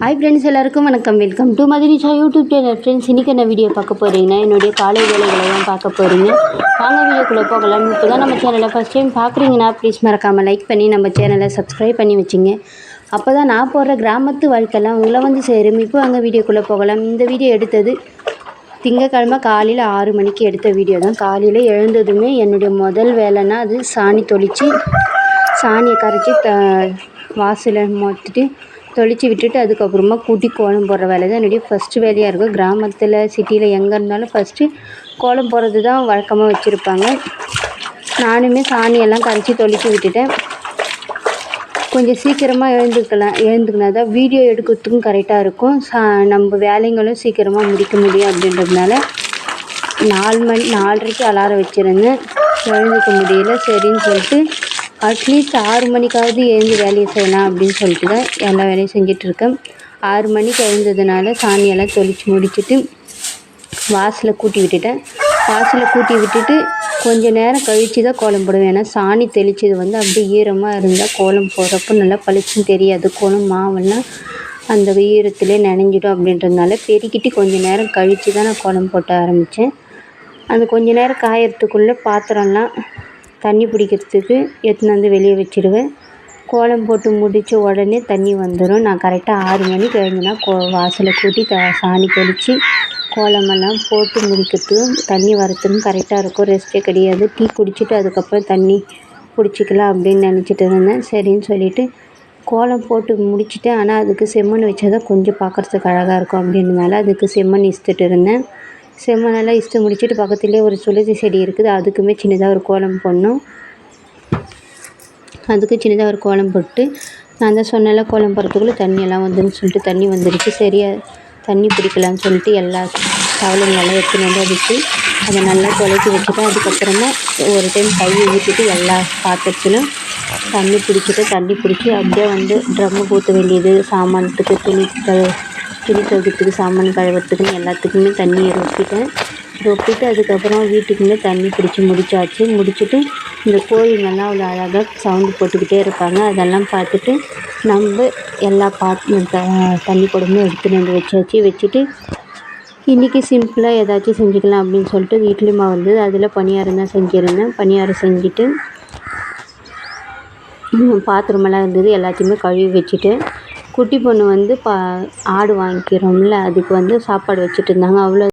Hi friends எல்லாருக்கும் வணக்கம். Welcome to Madhurisha YouTube channel friends இன்றைக்கி என்ன வீடியோ பார்க்க போகிறீங்கன்னா என்னுடைய காலை வேலைகளை தான் பார்க்க போகிறீங்க வாங்க வீடியோக்குள்ளே போகலாம். இப்போ தான் நம்ம சேனலை ஃபஸ்ட் டைம் பார்க்குறீங்கன்னா ப்ளீஸ் மறக்காமல் லைக் பண்ணி நம்ம சேனலை சப்ஸ்கிரைப் பண்ணி வச்சுங்க. அப்போ தான் நான் போடுற கிராமத்து வாழ்க்கைலாம் உங்களை வந்து சேரும். இப்போ வாங்க வீடியோக்குள்ளே போகலாம். இந்த வீடியோ எடுத்தது திங்கக்கிழமை காலையில் ஆறு மணிக்கு எடுத்த வீடியோ தான். காலையில் எழுந்ததுமே என்னுடைய முதல் வேலைன்னா அது சாணி தொளித்து சாணியை கரைச்சி த வாசலை மொத்துட்டு தொளித்து விட்டுட்டு அதுக்கப்புறமா கூட்டி கோலம் போடுற வேலை தான் என்னுடைய ஃபஸ்ட்டு வேலையாக இருக்கும். கிராமத்தில் சிட்டியில் எங்கே இருந்தாலும் ஃபஸ்ட்டு கோலம் போடுறது தான் வழக்கமாக வச்சுருப்பாங்க. நானுமே சாணியெல்லாம் கரைச்சி தொளித்து விட்டுட்டேன். கொஞ்சம் சீக்கிரமாக எழுந்துக்கலாம் எழுந்துக்கினா தான் வீடியோ எடுக்கிறதுக்கும் கரெக்டாக இருக்கும். சா நம்ம வேலைங்களும் சீக்கிரமாக முடிக்க முடியும் அப்படின்றதுனால நாலு மணி நாலரைக்கு அலாரம் வச்சுருந்தேன். எழுந்துக்க முடியல சரின்னு சொல்லிட்டு அட்லீஸ்ட் ஆறு மணிக்காவது எழுந்து வேலையை செய்யலாம் அப்படின்னு சொல்லிட்டு தான் எல்லா வேலையும் செஞ்சிட்ருக்கேன். ஆறு மணிக்கு எழுந்ததுனால சாணியெல்லாம் தொளிச்சு முடிச்சுட்டு வாசலை கூட்டி விட்டுட்டேன். வாசலை கூட்டி விட்டுட்டு கொஞ்சம் நேரம் கழித்து தான் கோலம் போடுவேன். ஏன்னா சாணி தெளித்தது வந்து அப்படியே ஈரமாக இருந்தால் கோலம் போடுறப்போ நல்லா பளிச்சுன்னு தெரியாது. கோலம் மாவெல்லாம் அந்த ஈரத்திலே நனைஞ்சிடும் அப்படின்றதுனால பெருக்கிட்டு கொஞ்ச நேரம் கழித்து தான் நான் கோலம் போட்ட ஆரம்பித்தேன் அந்த கொஞ்ச நேரம் காயறதுக்குள்ளே பாத்திரம்லாம் தண்ணி பிடிக்கிறதுக்கு எடுத்துன்னு வந்து வெளியே வச்சிடுவேன் கோலம் போட்டு முடித்த உடனே தண்ணி வந்துடும் நான் கரெக்டாக ஆறு மணிக்கு எழுந்தேன்னா கோ வாசலை கூட்டி த சாணி தெளித்து கோலமெல்லாம் போட்டு முடிக்கிறதுக்கும் தண்ணி வரத்துக்கும் கரெக்டாக இருக்கும். ரெஸ்ட்டே கிடையாது. டீ குடிச்சிட்டு அதுக்கப்புறம் தண்ணி பிடிச்சிக்கலாம் அப்படின்னு நினச்சிட்டு இருந்தேன். சரின்னு சொல்லிவிட்டு கோலம் போட்டு முடிச்சுட்டு ஆனால் அதுக்கு செம்மண் வச்சா தான் கொஞ்சம் பார்க்குறதுக்கு அழகாக இருக்கும் அப்படின்றதுனால அதுக்கு செம்மண் இஸ்த்துட்டு இருந்தேன். செம்மண்ணெல்லாம் இஷ்டம் முடிச்சுட்டு பக்கத்துலேயே ஒரு துளசி செடி இருக்குது. அதுக்குமே சின்னதாக ஒரு கோலம் போடணும். அதுக்கு சின்னதாக ஒரு கோலம் போட்டு நான் தான் சொன்னேன்ல கோலம் போடுறதுக்குள்ளே தண்ணியெல்லாம் வந்துன்னு சொல்லிட்டு தண்ணி வந்துடுச்சு சரியாக தண்ணி பிடிக்கலான்னு சொல்லிட்டு எல்லா தவளைங்களெல்லாம் எடுத்துகிட்டு வந்து அதுக்கு அதை நல்லா தொலைச்சி வச்சுட்டு அதுக்கப்புறமா ஒரு டைம் கையை ஊற்றிட்டு எல்லா பாத்திரத்திலும் தண்ணி பிடிச்சிட்டு தண்ணி பிடிச்சி அப்படியே வந்து ட்ரம்மு ஊற்ற வேண்டியது சாமானத்துக்கு துணி துணி துவைக்கிறதுக்கு சாமான் கழுவுறதுக்குன்னு எல்லாத்துக்குமே தண்ணியை ரொப்பிட்டேன் ரொப்பிட்டு அதுக்கப்புறம் வீட்டுக்குள்ளே தண்ணி பிடிச்சி முடிச்சாச்சு. முடிச்சுட்டு இந்த கோழிங்கெல்லாம் அவ்வளோ அழகாக சவுண்டு போட்டுக்கிட்டே இருப்பாங்க. அதெல்லாம் பார்த்துட்டு நம்ம எல்லா பாத் த தண்ணி குடமும் எடுத்துகிட்டு வந்து வச்சாச்சு. வச்சுட்டு இன்றைக்கி சிம்பிளாக ஏதாச்சும் செஞ்சுக்கலாம் அப்படின்னு சொல்லிட்டு வீட்லேயும் மாவு அதில் பணியாரம் தான் செஞ்சுருந்தேன். பணியாரம் செஞ்சுட்டு பாத்திரமெல்லாம் இருந்தது எல்லாத்தையுமே கழுவி வச்சுட்டு குட்டி பொண்ணு வந்து பா ஆடு வாங்கிக்கிறோம்ல அதுக்கு வந்து சாப்பாடு வச்சுட்டு இருந்தாங்க. அவ்வளோ